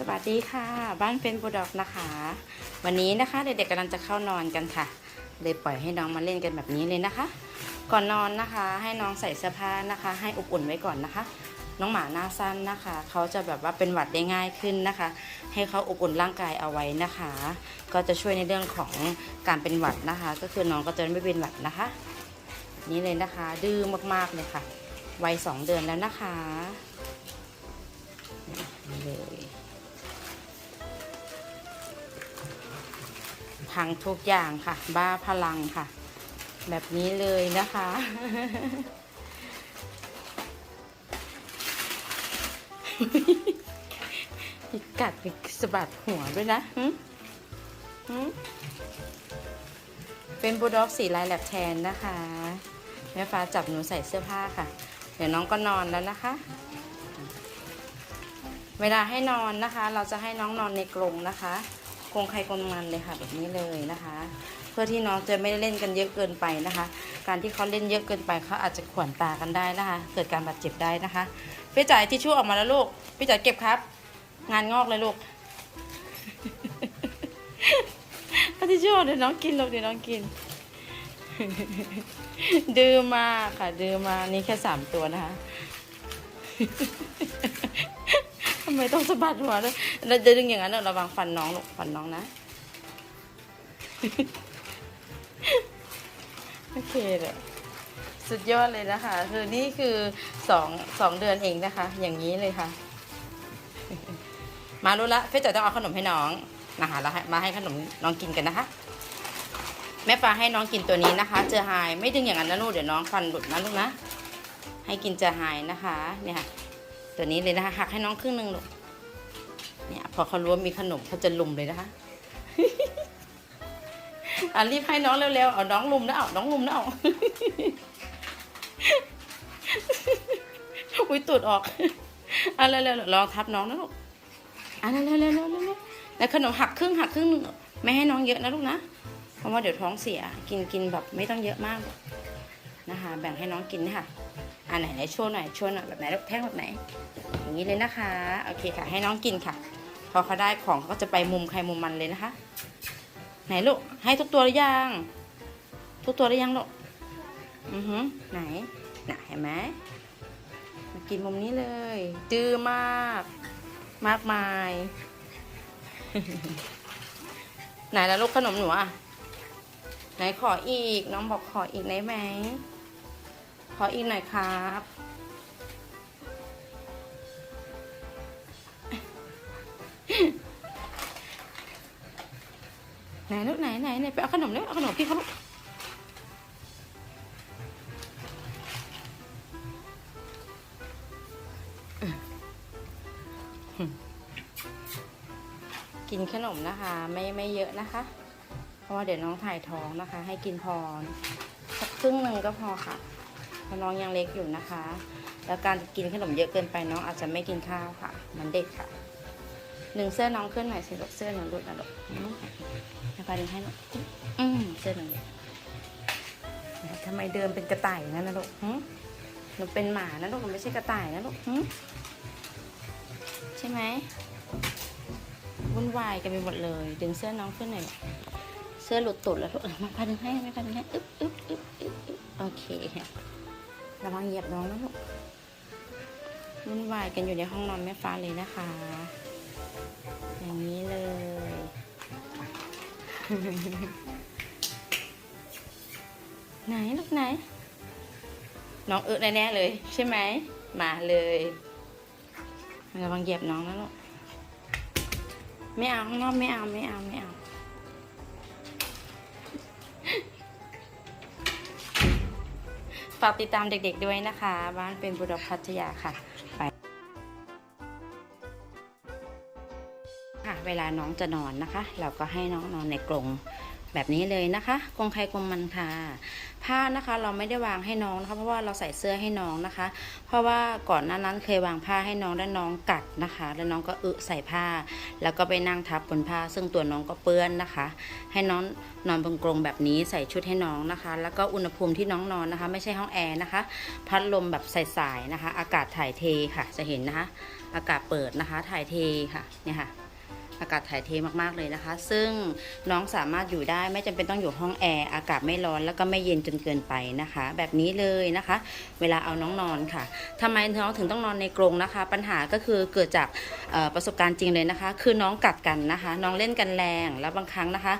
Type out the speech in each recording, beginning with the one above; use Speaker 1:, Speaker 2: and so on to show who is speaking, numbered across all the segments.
Speaker 1: สวัสดีค่ะ บ้านเฟนบูดอกนะคะ วันนี้นะคะเด็กๆกำลังจะเข้านอนกันค่ะ เลยปล่อยให้น้องมาเล่นกันแบบนี้เลยนะคะ ก่อนนอนนะคะ ให้น้องใส่เสื้อผ้านะคะ ให้อบอุ่นไว้ก่อนนะคะ น้องหมาหน้าสั้นนะคะ เขาจะแบบว่าเป็นหวัดได้ง่ายขึ้นนะคะ ให้เขาอบอุ่นร่างกายเอาไว้นะคะ ก็จะช่วยในเรื่องของการเป็นหวัดนะคะ ก็คือน้องก็จะไม่เป็นหวัดนะคะ นี่เลยนะคะ ดื้อมากๆเลยค่ะวัยสองเดือนแล้วนะคะนี่เลย ทั้งทุกอย่างค่ะ บ้าพลังค่ะ แบบนี้เลยนะคะมีกัดมีสะบัดหัวด้วยนะเป็นบูลด็อกสีลายแลบแทนนะคะแม่ฟ้าจับหนูใส่เสื้อผ้าค่ะ เดี๋ยวน้องก็นอนแล้วนะคะ เวลาให้นอนนะคะ เราจะให้น้องนอนในกรงนะคะ กงใครกงมันเลยค่ะแบบนี้เลยนะคะ เพื่อที่น้องจะไม่ได้เล่นกันเยอะเกินไปนะคะ การที่เขาเล่นเยอะเกินไปเขาอาจจะขวนตากันได้นะคะ เกิดการบาดเจ็บได้นะคะพี่จ๋ายทิชชู่ออกมาแล้วลูกพี่จ๋ายเก็บครับ งานงอกเลยลูกทิชชู่เดี๋ยวน้องกินลูกเดี๋ยวน้องกิน ดื้อมากค่ะดื้อมากนี่แค่สามตัวนะคะำไมต้องสะบัดหัวด้วยเราจะดึงอย่างนั้นเราระวังฟันน้องลูกฟันน้องนะ โอเคเลยสุดยอดเลยนะคะ คือนี่คือสองสองเดือนเองนะคะ อย่างนี้เลยค่ะ มารู้ละเพื่จะต้องเอาขนมให้น้องนะคะแล้วมาให้ขนมน้องกินกันนะคะ แม่ปลาให้น้องกินตัวนี้นะคะ เจอไฮไม่ดึงอย่างนั้นนะลูกเดี๋ยวน้องฟันหลุดนะลูกนะให้กินเจอไฮนะคะ เนี่ยค่ะ ตัวนี้เลยนะคะหักให้น้องครึ่งหนึ่งลูกเนี่ยพอเขารู้ว่ามีขนมเขาจะลุมเลยนะคะอะรีบให้น้องเร็วๆเอาน้องลุมนะเอาน้องลุมนะเอาอุ้ยตูดออกอะเร็วๆลองทับน้องนะลูกอะเร็วๆเร็วๆเร็วๆเร็วๆแล้วขนมหักครึ่งหักครึ่งหนึ่งไม่ให้น้องเยอะนะลูกนะเพราะว่าเดี๋ยวท้องเสียกินกินแบบไม่ต้องเยอะมากนะคะ แบ่งให้น้องกินนะคะ อะไหนไหนโชว์หน่อยโชว์หน่อยแบบไหนลูกแท่งแบบไหน อย่างนี้เลยนะคะ โอเคค่ะ ให้น้องกินค่ะ พอเขาได้ของเขาก็จะไปมุมใครมุมมันเลยนะคะ ไหนลูก ให้ทุกตัวหรือยัง ทุกตัวหรือยังลูก อือหือไหนน่ะเห็นไหมมากินมุมนี้เลยดื้อมาก มากมาย ไหนแล้วลูกขนมหนูอะไหนขออีก น้องบอกขออีกได้ไหม ขออีกหน่อยครับ ไหนลูกไหนไหนไหนไปเอาขนมเร็วเอาขนมพี่เขาลูกกินขนมนะคะ ไม่ไม่เยอะนะคะ เพราะว่าเดี๋ยวน้องถ่ายท้องนะคะ ให้กินพอสักครึ่งหนึ่งก็พอค่ะ เพราะน้องยังเล็กอยู่นะคะ แล้วการกินขนมเยอะเกินไปน้องอาจจะไม่กินข้าวค่ะ มันเด็กค่ะหนึ่งเสื้อน้องขึ้นหน่อยสิลูกเสื้อหนูหลุดนะลูกอืมให้ปาดึงให้ลูกอืมเสื้อหนูเลยทำไมเดินเป็นกระต่ายอย่างนั้นนะลูกหนูเป็นหมานะลูกหนูไม่ใช่กระต่ายนะลูกใช่ไหมวุ่นวายกันไปหมดเลย ดึงเสื้อน้องขึ้นหน่อยเสื้อหลุดตุดแล้วลูกมาพาดึงให้มาพาดึงให้อึ๊บอึ๊บอึ๊บอึ๊บอึ๊บโอเค ระวังเหยียบน้องนะลูกวุ่นวายกันอยู่ในห้องนอนแม่ฟ้าเลยนะคะ อย่างนี้เลย ไหนลูกไหน น้องเออแน่เลย ใช่ไหม มาเลยระวังเหยียบน้องนะลูกไม่เอาข้างนอกไม่เอาไม่เอาไม่เอา ฝากติดตามเด็กๆด้วยนะคะ บ้านเป็นบุรพัทยาค่ะไปค่ะ เวลาน้องจะนอนนะคะ เราก็ให้น้องนอนในกรง แบบนี้เลยนะคะกงใครกงมันค่ะผ้านะคะเราไม่ได้วางให้น้องนะคะเพราะว่าเราใส่เสื้อให้น้องนะคะ เพราะว่าก่อนหน้านั้นเคยวางผ้าให้น้องแล้วน้องกัดนะคะ แล้วน้องก็อึใส่ผ้า แล้วก็ไปนั่งทับบนผ้า ซึ่งตัวน้องก็เปื้อนนะคะ ให้น้องนอนบนกรงแบบนี้ใส่ชุดให้น้องนะคะ แล้วก็อุณหภูมิที่น้องนอนนะคะ ไม่ใช่ห้องแอร์นะคะ พัดลมแบบใสๆนะคะ อากาศถ่ายเทค่ะจะเห็นนะคะ อากาศเปิดนะคะถ่ายเทค่ะเนี่ยค่ะ อากาศถ่ายเทมากๆเลยนะคะ ซึ่งน้องสามารถอยู่ได้ไม่จำเป็นต้องอยู่ห้องแอร์อากาศไม่ร้อนแล้วก็ไม่เย็นจนเกินไปนะคะ แบบนี้เลยนะคะ เวลาเอาน้องนอนค่ะทำไมน้องถึงต้องนอนในกรงนะคะ ปัญหาก็คือเกิดจากประสบการณ์จริงเลยนะคะ คือน้องกัดกันนะคะ น้องเล่นกันแรงแล้วบางครั้งนะคะ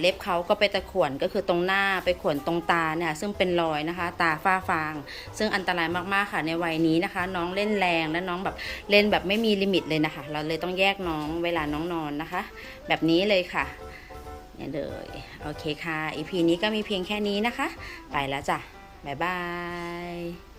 Speaker 1: เล็บเขาก็ไปตะข่วนก็คือตรงหน้าไปข่วนตรงตาเนี่ยซึ่งเป็นรอยนะคะ ตาฝ้าฟาง ซึ่งอันตรายมากๆค่ะในวัยนี้นะคะ น้องเล่นแรงและน้องแบบเล่นแบบไม่มีลิมิตเลยนะคะ เราเลยต้องแยกน้องเวลาน้องนอนนะคะ แบบนี้เลยค่ะเนี่ยเลยโอเคค่ะอีพีนี้ก็มีเพียงแค่นี้นะคะ ไปแล้วจ้ะ บ๊ายบาย